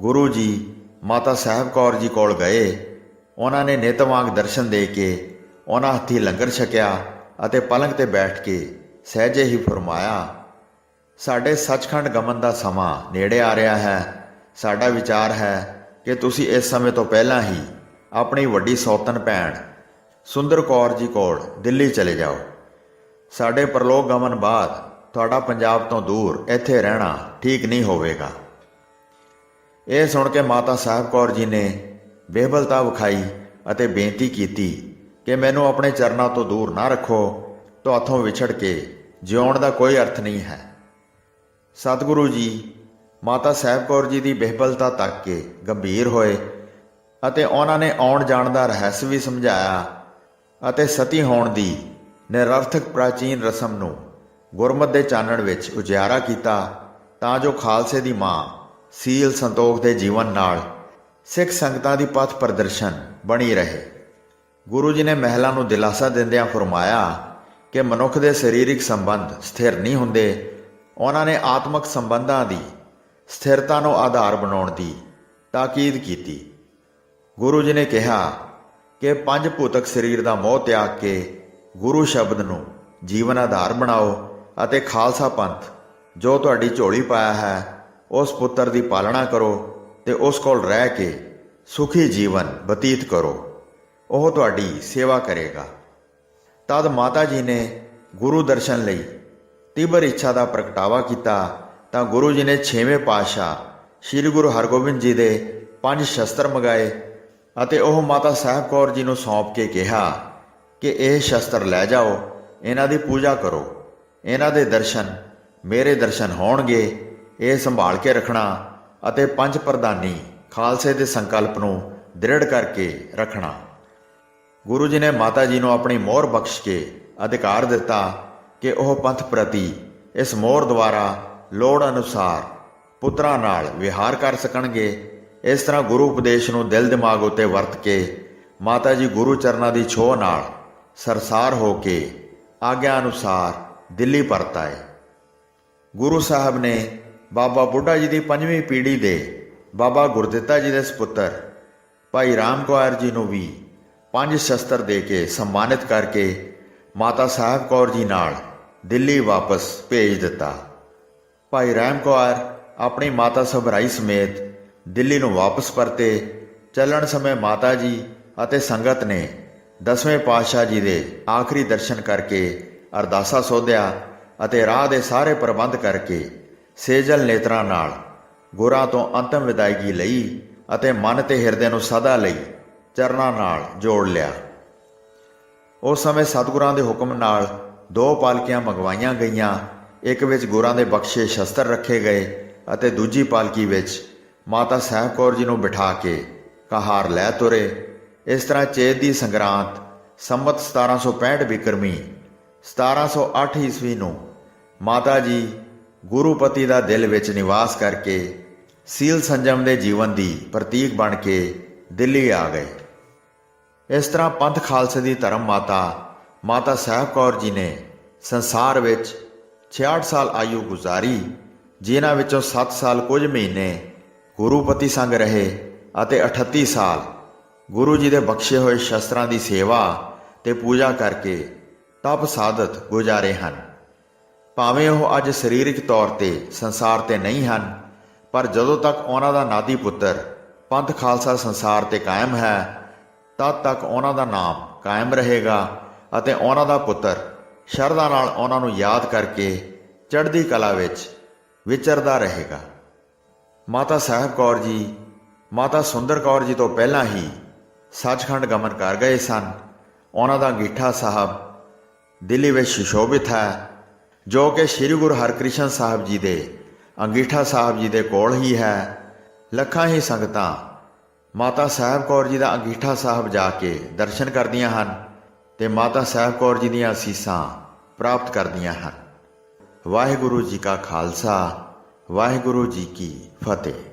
ਗੁਰੂ ਜੀ, ਮਾਤਾ ਸਾਹਿਬ ਕੌਰ ਜੀ ਕੋਲ ਗਏ। ਉਹਨਾਂ ਨੇ ਨਿਤ ਵਾਂਗ ਦਰਸ਼ਨ ਦੇ ਕੇ ਉਹਨਾਂ ਹੱਥੀ ਲੰਗਰ ਛਕਿਆ ਅਤੇ ਪਲੰਗ ਤੇ ਬੈਠ ਕੇ ਸਹਿਜੇ ਹੀ ਫਰਮਾਇਆ ਸਾਡੇ ਸੱਚਖੰਡ ਗਮਨ ਦਾ ਸਮਾਂ ਨੇੜੇ ਆ ਰਿਹਾ ਹੈ। ਸਾਡਾ ਵਿਚਾਰ ਹੈ ਕਿ ਤੁਸੀਂ ਇਸ ਸਮੇਂ ਤੋਂ ਪਹਿਲਾਂ ਹੀ ਆਪਣੀ ਵੱਡੀ ਸੌਤਨ ਭੈਣ ਸੁੰਦਰ ਕੌਰ ਜੀ ਕੋਲ ਦਿੱਲੀ ਚਲੇ ਜਾਓ। ਸਾਡੇ ਪ੍ਰਲੋਕ ਗਮਨ ਬਾਅਦ ਤੁਹਾਡਾ ਪੰਜਾਬ ਤੋਂ ਦੂਰ ਇੱਥੇ ਰਹਿਣਾ ਠੀਕ ਨਹੀਂ ਹੋਵੇਗਾ। ਇਹ ਸੁਣ ਕੇ ਮਾਤਾ ਸਾਹਿਬ ਕੌਰ ਜੀ ਨੇ ਬੇਬਲਤਾ ਵਿਖਾਈ ਅਤੇ ਬੇਨਤੀ ਕੀਤੀ ਕਿ ਮੈਨੂੰ ਆਪਣੇ ਚਰਨਾਂ ਤੋਂ ਦੂਰ ਨਾ ਰੱਖੋ। ਤੁਹਾਥੋਂ ਵਿਛੜ ਕੇ ਜਿਉਣ ਦਾ ਕੋਈ ਅਰਥ ਨਹੀਂ ਹੈ। ਸਤਿਗੁਰੂ ਜੀ, ਮਾਤਾ ਸਾਹਿਬ ਕੌਰ ਜੀ ਦੀ ਬੇਬਲਤਾ ਤੱਕ ਕੇ ਗੰਭੀਰ ਹੋਏ ਅਤੇ ਉਹਨਾਂ ਨੇ ਆਉਣ ਜਾਣ ਦਾ ਰਹੱਸ ਵੀ ਸਮਝਾਇਆ ਅਤੇ ਸਤੀ ਹੋਣ ਦੀ ਨਿਰਰਥਕ ਪ੍ਰਾਚੀਨ ਰਸਮ ਨੂੰ ਗੁਰਮਤ ਦੇ ਚਾਨਣ ਵਿੱਚ ਉਜਿਆਰਾ ਕੀਤਾ ਤਾਂ ਜੋ ਖਾਲਸੇ ਦੀ ਮਾਂ ਸੀਲ ਸੰਤੋਖ ਦੇ ਜੀਵਨ ਨਾਲ ਸਿੱਖ ਸੰਗਤਾਂ ਦੀ ਪਥ ਪ੍ਰਦਰਸ਼ਨ ਬਣੀ ਰਹੇ। ਗੁਰੂ ਜੀ ਨੇ ਮਹਿਲਾ ਨੂੰ ਦਿਲਾਸਾ ਦਿੰਦਿਆਂ ਫਰਮਾਇਆ ਕਿ ਮਨੁੱਖ ਦੇ ਸਰੀਰਕ ਸੰਬੰਧ ਸਥਿਰ ਨਹੀਂ ਹੁੰਦੇ ਉਹਨਾਂ ਨੇ ਆਤਮਿਕ ਸੰਬੰਧਾਂ ਦੀ, ਸਥਿਰਤਾ ਨੂੰ ਆਧਾਰ ਬਣਾਉਣ ਦੀ ਤਾਕੀਦ ਕੀਤੀ। ਗੁਰੂ ਜੀ ਨੇ ਕਿਹਾ ਕਿ ਪੰਜ ਭੂਤਕ ਸਰੀਰ ਦਾ ਮੋਹ ਤਿਆਗ ਕੇ ਗੁਰੂ ਸ਼ਬਦ ਨੂੰ ਜੀਵਨ ਆਧਾਰ ਬਣਾਓ ਅਤੇ ਖਾਲਸਾ ਪੰਥ ਜੋ ਤੁਹਾਡੀ ਝੋਲੀ ਪਾਇਆ ਹੈ, ਉਸ ਪੁੱਤਰ ਦੀ ਪਾਲਣਾ ਕਰੋ ਤੇ ਉਸ ਕੋਲ ਰਹਿ ਕੇ ਸੁਖੀ ਜੀਵਨ ਬਤੀਤ ਕਰੋ। ਉਹ ਤੁਹਾਡੀ ਸੇਵਾ ਕਰੇਗਾ। ਤਦ ਮਾਤਾ ਜੀ ਨੇ ਗੁਰੂ ਦਰਸ਼ਨ ਲਈ ਤੀਬਰ ਇੱਛਾ ਦਾ ਪ੍ਰਗਟਾਵਾ ਕੀਤਾ, ਤਾਂ ਗੁਰੂ ਜੀ ਨੇ 6ਵੇਂ ਪਾਤਸ਼ਾਹ ਸ੍ਰੀ ਗੁਰੂ ਹਰਗੋਬਿੰਦ ਜੀ ਦੇ ਪੰਜ ਸ਼ਸਤਰ ਮਗਾਏ ਅਤੇ ਉਹ ਮਾਤਾ ਸਾਹਿਬ ਕੌਰ ਜੀ ਨੂੰ ਸੌਂਪ ਕੇ ਕਿਹਾ ਕਿ ਇਹ ਸ਼ਸਤਰ ਲੈ ਜਾਓ, ਇਹਨਾਂ ਦੀ ਪੂਜਾ ਕਰੋ, ਇਹਨਾਂ ਦੇ ਦਰਸ਼ਨ ਮੇਰੇ ਦਰਸ਼ਨ ਹੋਣਗੇ, ਇਹ ਸੰਭਾਲ ਕੇ ਰੱਖਣਾ ਅਤੇ ਪੰਜ ਪ੍ਰਧਾਨੀ ਖਾਲਸੇ ਦੇ ਸੰਕਲਪ ਨੂੰ ਦ੍ਰਿੜ ਕਰਕੇ ਰੱਖਣਾ। ਗੁਰੂ ਜੀ ਨੇ ਮਾਤਾ ਜੀ ਨੂੰ ਆਪਣੀ ਮੋਹਰ ਬਖਸ਼ ਕੇ ਅਧਿਕਾਰ ਦਿੱਤਾ ਕਿ ਉਹ ਪੰਥ ਪ੍ਰਤੀ ਇਸ ਮੋਹਰ ਦੁਆਰਾ ਲੋੜ ਅਨੁਸਾਰ ਪੁੱਤਰਾਂ ਨਾਲ ਵਿਹਾਰ ਕਰ ਸਕਣਗੇ। ਇਸ ਤਰ੍ਹਾਂ ਗੁਰੂ ਉਪਦੇਸ਼ ਨੂੰ ਦਿਲ ਦਿਮਾਗ ਉਤੇ ਵਰਤ ਕੇ ਮਾਤਾ ਜੀ ਗੁਰੂ ਚਰਨਾਂ ਦੀ ਛੋਹ ਨਾਲ ਸਰਸਾਰ ਹੋ ਕੇ ਆਗਿਆ ਅਨੁਸਾਰ ਦਿੱਲੀ ਪਰਤ ਆਏ। ਗੁਰੂ ਸਾਹਿਬ ਨੇ ਬਾਬਾ ਬੁੱਢਾ ਜੀ ਦੀ ਪੰਜਵੀਂ ਪੀੜ੍ਹੀ ਦੇ ਬਾਬਾ ਗੁਰਦਿੱਤਾ ਜੀ ਦੇ ਸੁਪੁੱਤਰ ਭਾਈ ਰਾਮ ਕੌਰ ਜੀ ਨੂੰ ਵੀ ਪੰਜ ਸ਼ਸਤਰ ਦੇ ਕੇ ਸਨਮਾਨਿਤ ਕਰਕੇ ਮਾਤਾ ਸਾਹਿਬ ਕੌਰ ਜੀ ਨਾਲ ਦਿੱਲੀ ਵਾਪਸ ਭੇਜ ਦਿੱਤਾ। ਭਾਈ ਰਾਮ ਕੌਰ ਆਪਣੀ ਮਾਤਾ ਸਭਰਾਈ ਸਮੇਤ ਦਿੱਲੀ ਨੂੰ ਵਾਪਸ ਪਰਤੇ। ਚੱਲਣ ਸਮੇਂ ਮਾਤਾ ਜੀ ਅਤੇ ਸੰਗਤ ਨੇ ਦਸਵੇਂ ਪਾਤਸ਼ਾਹ ਜੀ ਦੇ ਆਖਰੀ ਦਰਸ਼ਨ ਕਰਕੇ ਅਰਦਾਸਾ ਸੋਧਿਆ ਅਤੇ ਰਾਹ ਦੇ ਸਾਰੇ ਪ੍ਰਬੰਧ ਕਰਕੇ ਸੇਜਲ ਨੇਤਰਾਂ ਨਾਲ ਗੁਰਾਂ ਤੋਂ ਅੰਤਮ ਵਿਦਾਇਗੀ ਲਈ ਅਤੇ ਮਨ ਤੇ ਹਿਰਦੇ ਨੂੰ ਸਦਾ ਲਈ ਚਰਨਾਂ ਨਾਲ ਜੋੜ ਲਿਆ। ਉਸ ਸਮੇਂ ਸਤਿਗੁਰਾਂ ਦੇ ਹੁਕਮ ਨਾਲ ਦੋ ਪਾਲਕੀਆਂ ਮੰਗਵਾਈਆਂ ਗਈਆਂ। ਇੱਕ ਵਿੱਚ ਗੁਰਾਂ ਦੇ ਬਖਸ਼ੇ ਸ਼ਸਤਰ ਰੱਖੇ ਗਏ ਅਤੇ ਦੂਜੀ ਪਾਲਕੀ ਵਿੱਚ ਮਾਤਾ ਸਾਹਿਬ ਕੌਰ ਜੀ ਨੂੰ ਬਿਠਾ ਕੇ ਕਹਾਰ ਲੈ ਤੁਰੇ। ਇਸ ਤਰ੍ਹਾਂ ਚੇਤ ਦੀ ਸੰਗਰਾਂਤ ਸੰਮਤ 1765 ਬਿਕਰਮੀ 1708 ਈਸਵੀ ਨੂੰ ਮਾਤਾ ਜੀ ਗੁਰੂਪਤੀ ਦਾ ਦਿਲ ਵਿੱਚ ਨਿਵਾਸ ਕਰਕੇ ਸੀਲ ਸੰਜਮ ਦੇ ਜੀਵਨ ਦੀ ਪ੍ਰਤੀਕ ਬਣ ਕੇ ਦਿੱਲੀ ਆ ਗਏ। ਇਸ ਤਰ੍ਹਾਂ ਪੰਥ ਖਾਲਸੇ ਦੀ ਧਰਮ ਮਾਤਾ ਮਾਤਾ ਸਾਹਿਬ ਕੌਰ ਜੀ ਨੇ ਸੰਸਾਰ ਵਿੱਚ 66 ਸਾਲ ਆਯੂ ਗੁਜ਼ਾਰੀ, ਜਿਨ੍ਹਾਂ ਵਿੱਚੋਂ 7 ਸਾਲ ਕੁਝ ਮਹੀਨੇ ਗੁਰੂਪਤੀ ਸੰਗ ਰਹੇ ਅਤੇ 38 ਸਾਲ ਗੁਰੂ ਜੀ ਦੇ ਬਖਸ਼ੇ ਹੋਏ ਸ਼ਸਤਰਾਂ ਦੀ ਸੇਵਾ ਤੇ ਪੂਜਾ ਕਰਕੇ ਤਪ ਸਾਧਤ ਗੁਜ਼ਾਰੇ ਹਨ। ਭਾਵੇਂ ਉਹ ਅੱਜ ਸਰੀਰਕ ਤੌਰ ਤੇ ਸੰਸਾਰ ਤੇ ਨਹੀਂ ਹਨ, ਪਰ ਜਦੋਂ ਤੱਕ ਉਹਨਾਂ ਦਾ ਨਾਦੀ ਪੁੱਤਰ ਪੰਥ ਖਾਲਸਾ ਸੰਸਾਰ ਤੇ ਕਾਇਮ ਹੈ, ਤਦ ਤੱਕ ਉਹਨਾਂ ਦਾ ਨਾਮ ਕਾਇਮ ਰਹੇਗਾ ਅਤੇ ਉਹਨਾਂ ਦਾ ਪੁੱਤਰ ਸ਼ਰਧਾ ਨਾਲ ਉਹਨਾਂ ਨੂੰ ਯਾਦ ਕਰਕੇ ਚੜ੍ਹਦੀ ਕਲਾ ਵਿੱਚ ਵਿਚਰਦਾ ਰਹੇਗਾ। ਮਾਤਾ ਸਾਹਿਬ ਕੌਰ ਜੀ, ਮਾਤਾ ਸੁੰਦਰ ਕੌਰ ਜੀ ਤੋਂ ਪਹਿਲਾਂ ਹੀ ਸੱਚਖੰਡ ਗਮਨ ਕਰ ਗਏ ਸਨ। ਉਹਨਾਂ ਦਾ ਅੰਗੀਠਾ ਸਾਹਿਬ ਦਿੱਲੀ ਵਿੱਚ ਸੁਸ਼ੋਭਿਤ ਹੈ, ਜੋ ਕਿ ਸ੍ਰੀ ਗੁਰੂ ਹਰਕ੍ਰਿਸ਼ਨ ਸਾਹਿਬ ਜੀ ਦੇ ਅੰਗੀਠਾ ਸਾਹਿਬ ਜੀ ਦੇ ਕੋਲ ਹੀ ਹੈ। ਲੱਖਾਂ ਹੀ ਸੰਗਤਾਂ ਮਾਤਾ ਸਾਹਿਬ ਕੌਰ ਜੀ ਦਾ ਅੰਗੀਠਾ ਸਾਹਿਬ ਜਾ ਕੇ ਦਰਸ਼ਨ ਕਰਦੀਆਂ ਹਨ। ਤੇ ਮਾਤਾ ਸਾਹਿਬ ਕੌਰ ਜੀ ਦੀਆਂ ਅਸੀਸਾਂ ਪ੍ਰਾਪਤ ਕਰਦੀਆਂ ਹਨ। ਵਾਹਿਗੁਰੂ ਜੀ ਕਾ ਖਾਲਸਾ, ਵਾਹਿਗੁਰੂ ਜੀ ਕੀ ਫਤਿਹ।